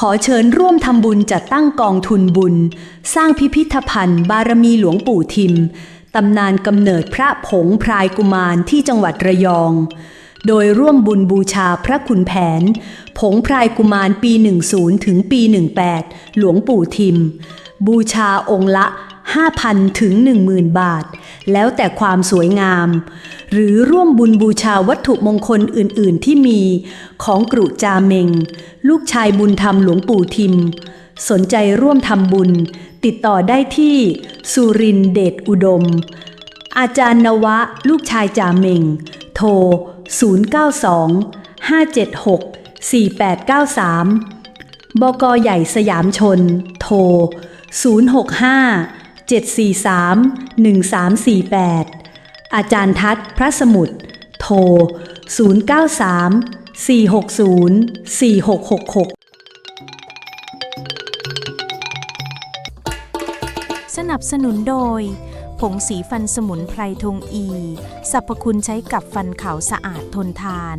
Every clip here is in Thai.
ขอเชิญร่วมทำบุญจัดตั้งกองทุนบุญ สร้างพิพิธภัณฑ์ บารมีหลวงปู่ทิม ตำนานกำเนิดพระผงพรายกุมารที่จังหวัดระยอง โดยร่วมบุญบูชาพระขุนแผน ผงพรายกุมารปี 10 ถึงปี 18 หลวงปู่ทิม บูชาองค์ละ 5,000 ถึง 10,000 บาท แล้วแต่ความสวยงาม หรือร่วมบุญบูชาวัตถุมงคลอื่นๆ ที่มีของกรุจาเมง ลูกชายบุญธรรมหลวงปู่ทิม สนใจร่วมทำบุญ ติดต่อได้ที่สุรินเดชอุดม อาจารย์นวะ ลูกชายจาเมง โทร 092 576 4893 บกใหญ่สยามชน โทร 065 743 1348 อาจารย์ทัศน์พระสมุทรโทร 093 460 4666สนับสนุนโดย ผงสีฟันสมุนไพรทงอี สรรพคุณใช้กับฟันขาวสะอาดทนทาน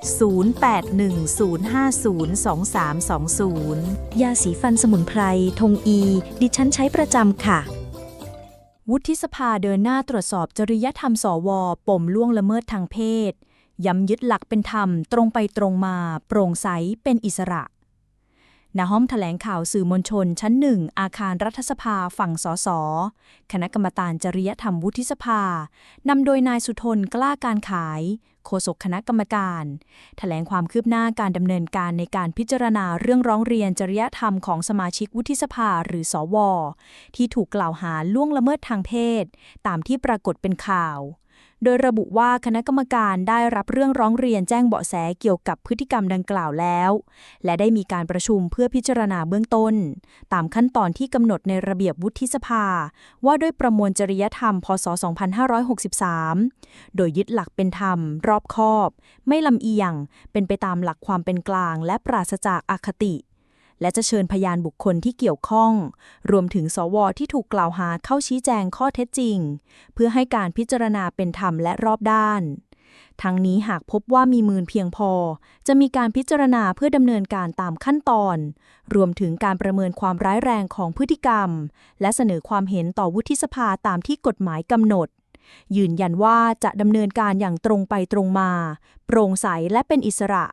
0810502320 ยาสีฟันสมุนไพร ทงอี ดิฉันใช้ประจำค่ะ วุฒิสภาเดินหน้าตรวจสอบจริยธรรมสวปมล่วงละเมิดทางเพศ ย้ำยึดหลักเป็นธรรมตรงไปตรงมา โปร่งใสเป็นอิสระ ณห้องแถลงข่าวสื่อมวลชน ชั้นหนึ่ง อาคารรัฐสภาฝั่งสส คณะกรรมการจริยธรรมวุฒิสภา นำโดยนายสุทนกล้าการขาย โฆษกคณะกรรมการแถลงความคืบหน้าการดำเนินการในการพิจารณาเรื่องร้องเรียนจริยธรรมของสมาชิกวุฒิสภาหรือสวที่ถูกกล่าวหาล่วงละเมิดทางเพศ ตามที่ปรากฏเป็นข่าว โดยระบุว่าคณะกรรมการได้รับเรื่องร้องเรียนแจ้งเบาะแสเกี่ยวกับพฤติกรรมดังกล่าวแล้ว และได้มีการประชุมเพื่อพิจารณาเบื้องต้น ตามขั้นตอนที่กำหนดในระเบียบวุฒิสภา ว่าด้วยประมวลจริยธรรม พศ 2563 โดยยึดหลักเป็นธรรม รอบคอบ ไม่ลำเอียง เป็นไปตามหลักความเป็นกลาง และปราศจากอคติ และจะเชิญพยานบุคคลที่เกี่ยวข้อง รวมถึงสวที่ถูกกล่าวหาเข้าชี้แจงข้อเท็จจริง เพื่อให้การพิจารณาเป็นธรรมและรอบด้าน ทั้งนี้หากพบว่ามีมูลเพียงพอ จะมีการพิจารณาเพื่อดำเนินการตามขั้นตอน รวมถึงการประเมินความร้ายแรงของพฤติกรรม และเสนอความเห็นต่อวุฒิสภาตามที่กฎหมายกำหนดยืนยันว่าจะดำเนินการอย่างตรงไปตรงมา โปร่งใสและเป็นอิสระ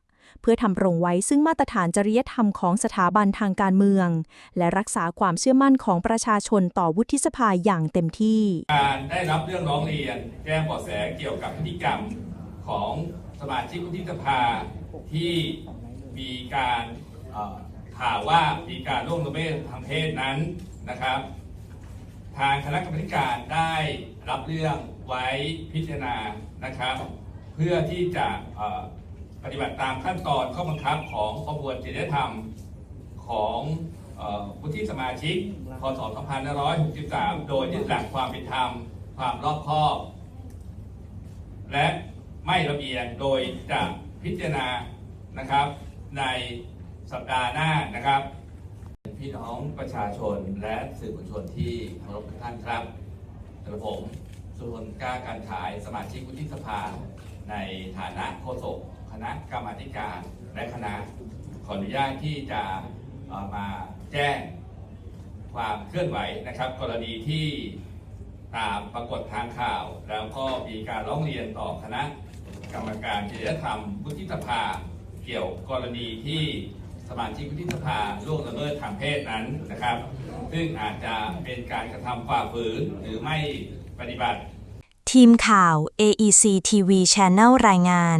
เพื่อทำรงไว้ซึ่งมาตรฐานจริยธรรมของสถาบันทางการเมือง และรักษาความเชื่อมั่นของประชาชนต่อวุฒิสภาอย่างเต็มที่ การได้รับเรื่องร้องเรียน แจ้งเบาะแสเกี่ยวกับพฤติกรรมของสมาชิกวุฒิสภาที่มีการข่าวว่ามีการล่วงละเมิดทางเพศนั้นนะครับ ทางคณะกรรมการได้รับเรื่องไว้พิจารณานะครับ เพื่อที่จะ ปฏิบัติตามขั้นตอนข้อบังคับของประมวลจริยธรรมของเอ่อวุฒิสมาชิก พศ 2563 โดยยึดหลักความเป็นธรรม ความรอบคอบ และไม่ระเบียงโดยจะพิจารณานะครับในสัปดาห์หน้านะครับ พี่น้องประชาชนและสื่อมวลชนที่เคารพทุกท่านครับกระผมสุทนกล้าการขายสมาชิกวุฒิสภาในฐานะโฆษกค ณะกรรมธิการและคณะขออนุญาตที่จะมาแจ้งความเคลื่อนไหวนะครับ กรณีที่ตามปรากฏทางข่าว แล้วก็มีการร้องเรียนต่อคณะกรรมการจริยธรรมวุฒิสภา เกี่ยวกรณีที่สมาชิกวุฒิสภาล่วงละเมิดทางเพศนั้นนะครับ ซึ่งอาจจะเป็นการกระทำฝ่าฝืนหรือไม่ปฏิบัติ ทีมข่าว AEC TV Channel รายงาน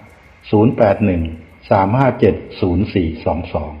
081 357 0422